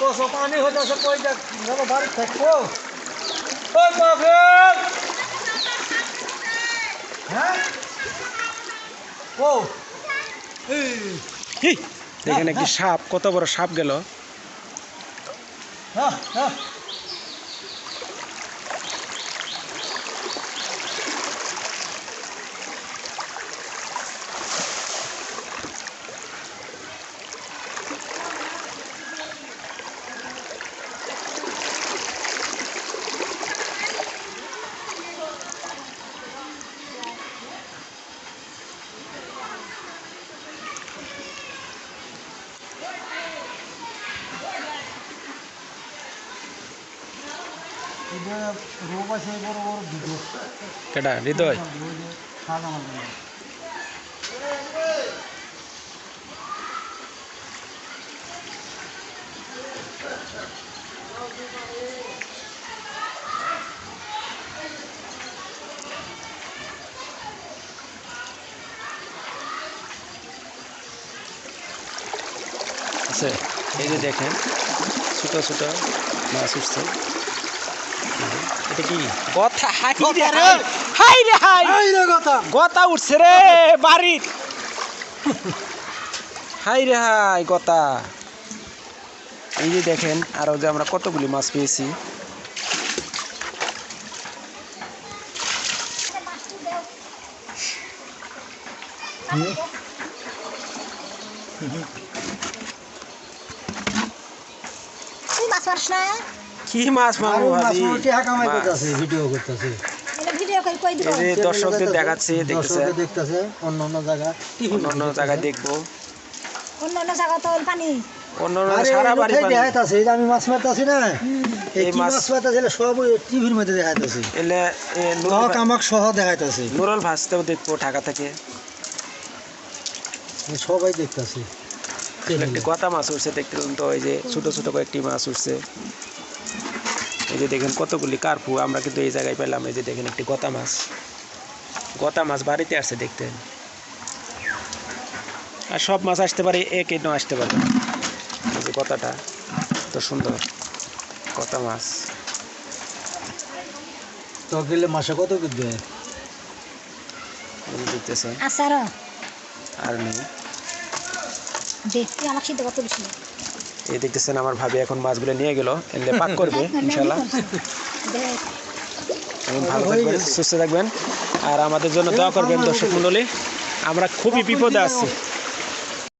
কত পানি হইতেছে কই দেখ বাড়ি থাকব। ওই বাপের! হ্যাঁ? ও এখানে কি দেখেন সাপ? কত বড় সাপ গেল? হ্যাঁ হ্যাঁ। কেটা হৃদয় সাদা মাছ আছে এই যে দেখেন ছোট ছোট মাছ উঠছে। এটা কি? কথা হাই রে কথা রে। হাই। হাই রে কথা। উঠছে রে বাড়ির হাই রে হাই গতা। এই যে দেখেন আরও যে আমরা কতগুলি মাছ পেয়েছি। তুই মাছ মারিস না? কি মাছ মারবো মাছ ভাবি? ভিডিও করতেছে। এটা ভিডিও করে কই দিব? এই যে দর্শকদের দেখাচ্ছে দেখতেছে। দর্শকদের দেখতেছে অন্য অন্য জায়গা। অন্য অন্য জায়গায় দেখব। অন্য অন্য জায়গা তো পানি। অন্য অন্য সারা বাড়ি পানি। দেখাইতাছে আমি মাছ মারতাছি না এই মাছ- মারতাছে সব টিভির মধ্যে দেখাইতাছে। এলে এ, নুরুল লক ভা- আমাক সহ দেখাইতাছে। নুরুল ভাসতেও দেখব ঢাকা থেকে। সবাই দেখতাছে। একটি গতা মাছ উঠছে দেখতে তো এই যে ছোট ছোট কয়েকটি মাছ উঠছে। এই যে দেখেন কতগুলি কার্পু আমরা কিন্তু এই জায়গায় পেলাম। এই যে দেখেন একটি গতা মাছ। গতা মাছ বাড়িতে আসছে দেখতে আর সব মাছ আসতে পারে এক এনো আসতে পারে। এই যে গতাটা তো সুন্দর গতা মাছ। তো গেলে মাসে কত কিনবে এই যে দেখতেছেন আচার আর। নেই। দে তুই আমাকে সিদ্ধ কত বেশি? এই দেখতেছেন আমার ভাবি এখন মাছগুলো নিয়ে গেল। এলে পাক করবে ইনশাল্লাহ। ভালো থাকবেন সুস্থ থাকবেন। আর আমাদের জন্য দোয়া করবেন দর্শক মণ্ডলী আমরা খুবই বিপদে আছি।